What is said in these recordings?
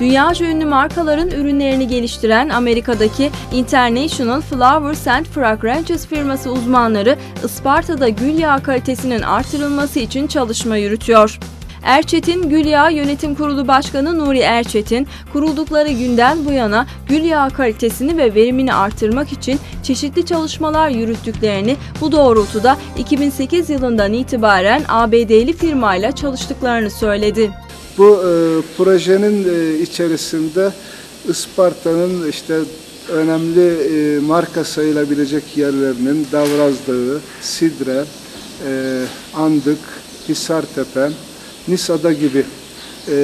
Dünyaca ünlü markaların ürünlerini geliştiren Amerika'daki International Flowers and Fragrances firması uzmanları Isparta'da gül yağı kalitesinin artırılması için çalışma yürütüyor. Erçetin Gül Yağı Yönetim Kurulu Başkanı Nuri Erçetin, kuruldukları günden bu yana gül yağı kalitesini ve verimini artırmak için çeşitli çalışmalar yürüttüklerini, bu doğrultuda 2008 yılından itibaren ABD'li firmayla çalıştıklarını söyledi. Bu e, projenin e, içerisinde Isparta'nın işte önemli e, marka sayılabilecek yerlerinin Davraz Dağı, Sidre, e, Andık, Hisartepe, Nisada gibi e,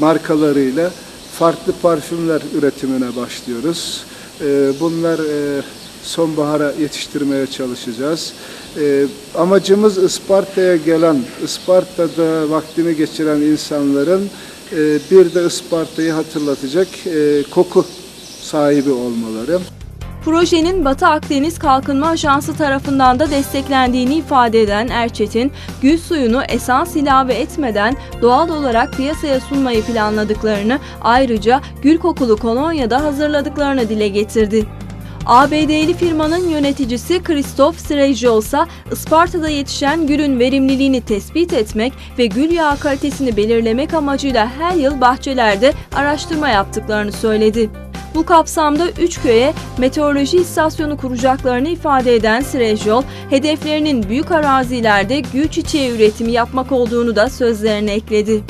markalarıyla farklı parfümler üretimine başlıyoruz. E, bunlar e, sonbahara yetiştirmeye çalışacağız. E, amacımız Isparta'ya gelen, Isparta'da vaktini geçiren insanların e, bir de Isparta'yı hatırlatacak e, koku sahibi olmaları. Projenin Batı Akdeniz Kalkınma Ajansı tarafından da desteklendiğini ifade eden Erçetin, gül suyunu esans ilave etmeden doğal olarak piyasaya sunmayı planladıklarını, ayrıca gül kokulu kolonya da hazırladıklarını dile getirdi. ABD'li firmanın yöneticisi Christoph Srejol ise Isparta'da yetişen gülün verimliliğini tespit etmek ve gül yağı kalitesini belirlemek amacıyla her yıl bahçelerde araştırma yaptıklarını söyledi. Bu kapsamda 3 köye meteoroloji istasyonu kuracaklarını ifade eden Srejol, hedeflerinin büyük arazilerde gül çiçeği üretimi yapmak olduğunu da sözlerine ekledi.